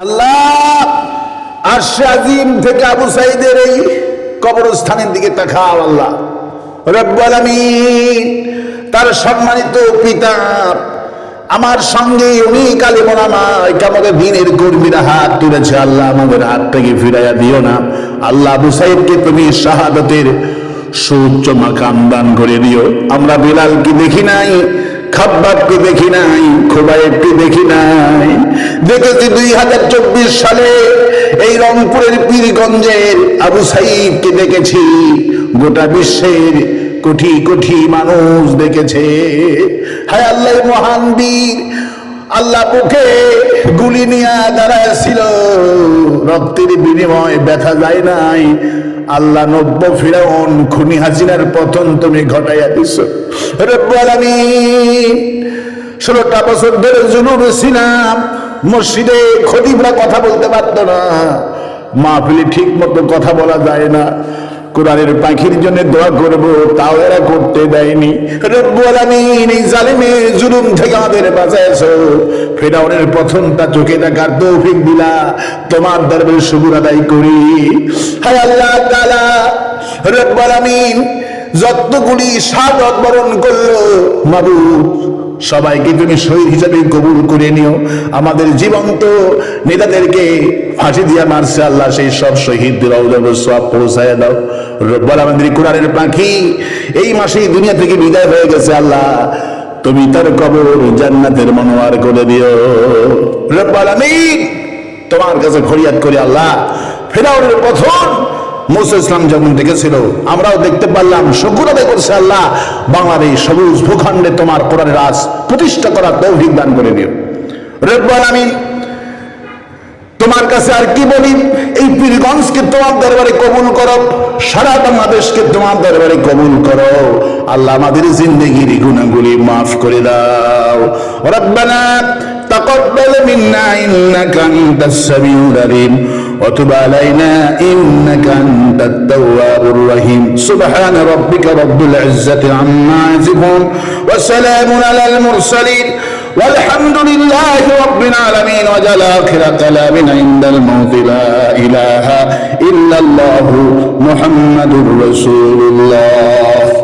আল্লাহ! আরশে আজিম থেকে আবু সাইদের এই কবরস্থানের দিকে তাকাও, আল্লাহ। রব্বুল আলামিন, তার সম্মানিত পিতা, আমার সঙ্গে উনি কালিমন আমার আমাদের দিনের কর্মীরা হাত তুলেছে, আল্লাহ আমাদের হাত থেকে ফিরাইয়া দিও না। আল্লাহ আবু তুমি শাহাদতের সুউচ্চ মাকাম দান করে দিও। আমরা বিলালকে দেখি নাই, খাব্বাবকে দেখি নাই, খোবাইবকে দেখি নাই। দেখেছি দুই হাজার চব্বিশ সালে এই রংপুরের পীরগঞ্জের আবু সাইদকে দেখেছি। গোটা বিশ্বের কোটি কোটি মানুষ দেখেছে। হায় আল্লাহ মহান বীর। আল্লাহ বুকে গুলি নিয়ে দাঁড়ায় ছিল রক্তের বিনিময় ব্যথা যায় নাই। আল্লাহ নব্য ফিরাউন, খুনি হাসিনার পতন তুমি ঘটাইয়া দিছ। রব্বুল আলামিন, ষোলোটা বছর ধরে জুলুম ছিলাম মসজিদে খতিবরা কথা বলতে পারতো না। মাহফিলে ঠিক মতো কথা বলা যায় না। কোরআনের পাখির জন্য দোয়া করব, তাও এরা করতে দেয়নি। রব্বুল আলামিন এই জালিমের জুলুম থেকে আমাদের বাঁচাইছো ফেরাউনের প্রথমটা চোখে দেখার তৌফিক দিলা। তোমার দরবারে শুকুর আদায় করি। হায় আল্লাহ তাআলা, রব্বুল আলামিন যতগুলি শাহাদত বরণ করল, মাবুদ সবাইকে তুমি শহীদ হিসাবে কবুল করে নিও, আমাদের জীবন্ত নেতাদেরকে ফাঁসি দিয়া মারছে আল্লাহ, সেই সব শহীদদের সব পৌঁছায় দাও। রব্বাল আমাদের কোরআনের পাখি এই মাসেই দুনিয়া থেকে বিদায় হয়ে গেছে আল্লাহ, তুমি তার কবর জান্নাতের মনোয়ার করে দিও। রব্বাল আমিন তোমার কাছে ফরিয়াদ করি আল্লাহ, ফেরাউনের প্রথম মোসা ইসলাম যেমন দেখেছিল, আমরাও দেখতে পারলাম, শকুর আদায় করছে আল্লাহ বাংলার এই সবুজ ভূখণ্ডে তোমার কোরআন রাজ প্রতিষ্ঠা করার তৌফিক দান করে দিও। রেব্বান আমি তোমার কাছে আর কি বলি? এই পীরগঞ্জকে তোমার দরবারে কবুল করো, সারা বাংলাদেশকে তোমার দরবারে কবুল করো। আল্লাহ আমাদের জিন্দগির গুণাগুলি মাফ করে দাও। রব্বানা, তাকব্বাল মিন্না ইন্নাকা আনতাস সামিউল আলিম। وتب علينا إنك أنت التواب الرحيم سبحان ربك رب العزة عما يصفون وسلام على المرسلين والحمد لله رب العالمين وجل آخر كلامنا عند الموت لا إله إلا الله محمد رسول الله